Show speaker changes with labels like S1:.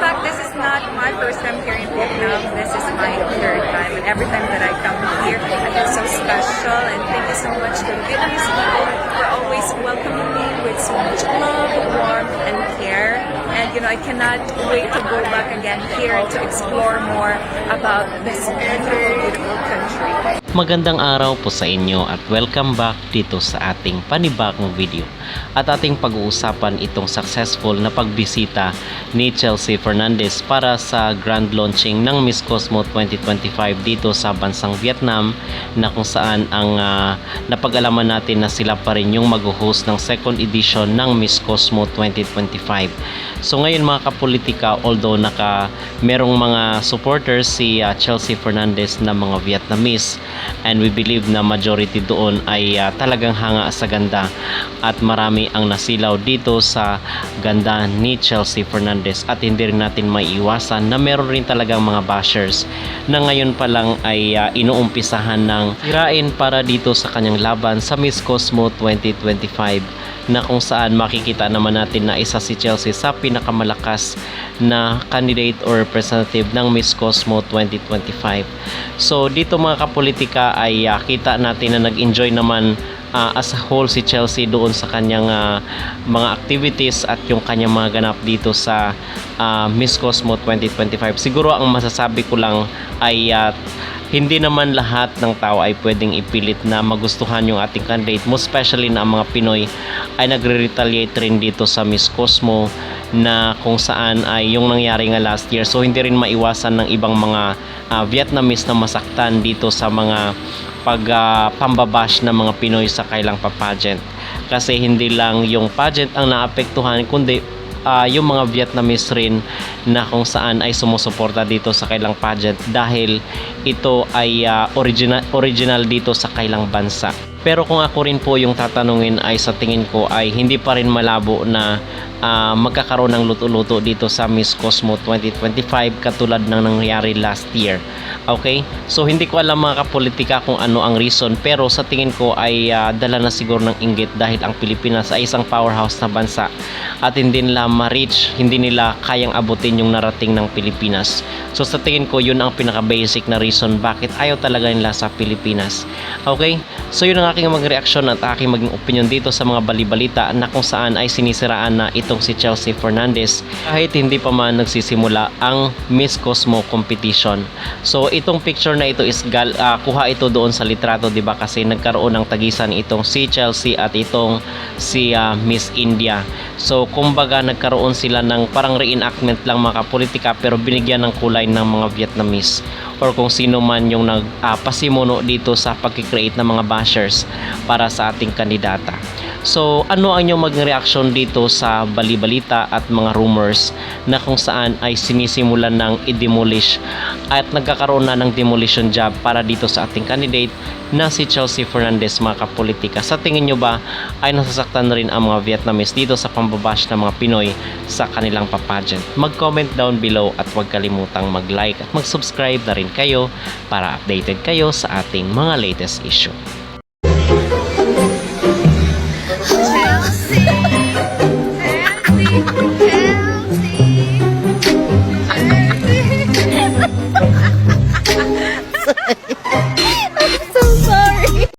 S1: fact, this is not my first time here in Vietnam. This is my third time. And every time that I come here, I feel so special. And thank you so much to Vietnamese people for always welcoming me with so much love, warmth, and care. And, you know, I cannot wait to go back again here to explore more about this beautiful, beautiful country.
S2: Magandang araw po sa inyo at welcome back dito sa ating panibagong video. At ating pag-uusapan itong successful na pagbisita ni Chelsea Fernandez para sa grand launching ng Miss Cosmo 2025 dito sa bansang Vietnam na kung saan ang ah, napag-alaman natin na sila pa rin yung mag-host ng second edition ng Miss Cosmo 2025. So ngayon mga kapolitika, although naka merong mga supporters si ah, Chelsea Fernandez na mga Vietnamese and we believe na majority doon ay ah, talagang hanga sa ganda at marami ang nasilaw dito sa ganda ni Chelsea Fernandez at hindi rin natin maiiwasan na meron rin talagang mga bashers na ngayon pa lang ay ah, inuumpisahan ng tirain para dito sa kanyang laban sa Miss Cosmo 2025 na kung saan makikita naman natin na isa si Chelsea sa pinakamalakas na candidate or representative ng Miss Cosmo 2025. So dito mga kapolitika ay ah, kita natin na nag-enjoy naman ah, as a whole si Chelsea doon sa kanyang ah, mga activities at yung kanyang mga ganap dito sa ah, Miss Cosmo 2025. Siguro ang masasabi ko lang ay ah, hindi naman lahat ng tao ay pwedeng ipilit na magustuhan yung ating candidate most especially na ang mga Pinoy ay nagre-retaliate rin dito sa Miss Cosmo na kung saan ay yung nangyari nga last year so hindi rin maiwasan ng ibang mga ah, Vietnamese na masaktan dito sa mga pag pambabash ng mga Pinoy sa kailang pageant kasi hindi lang yung pageant ang naapektuhan kundi ah, yung mga Vietnamese rin na kung saan ay sumusuporta dito sa kailang pageant dahil ito ay ah, original original dito sa kailang bansa. Pero kung ako rin po yung tatanungin ay sa tingin ko ay hindi pa rin malabo na ah, magkakaroon ng luto-luto dito sa Miss Cosmo 2025 katulad ng nangyari last year. Okay? So hindi ko alam mga kapolitika kung ano ang reason pero sa tingin ko ay ah, dala na siguro ng inggit dahil ang Pilipinas ay isang powerhouse na bansa at hindi nila ma-reach, hindi nila kayang abutin yung narating ng Pilipinas. So sa tingin ko yun ang pinaka-basic na reason bakit ayaw talaga nila sa Pilipinas. Okay? So yun ang aking mag-reaction at aking maging opinion dito sa mga balibalita na kung saan ay sinisiraan na itong si Chelsea Fernandez kahit hindi pa man nagsisimula ang Miss Cosmo competition. So itong picture na ito is gal, ah, kuha ito doon sa litrato 'di ba kasi nagkaroon ng tagisan itong si Chelsea at itong si ah, Miss India. So kumbaga nagkaroon sila ng parang reenactment lang mga politika pero binigyan ng kulay ng mga Vietnamese or kung sino man yung nagpasimuno dito sa pagkikreate ng mga bashers para sa ating kandidata. So, ano ang inyong maging reaction dito sa balibalita at mga rumors na kung saan ay sinisimulan ng i-demolish at nagkakaroon na ng demolition job para dito sa ating candidate na si Chelsea Fernandez mga kapolitika. Sa tingin nyo ba ay nasasaktan na rin ang mga Vietnamese dito sa pambabash ng mga Pinoy sa kanilang papageant? Mag-comment down below at huwag kalimutang mag-like at mag-subscribe na rin kayo para updated kayo sa ating mga latest issue.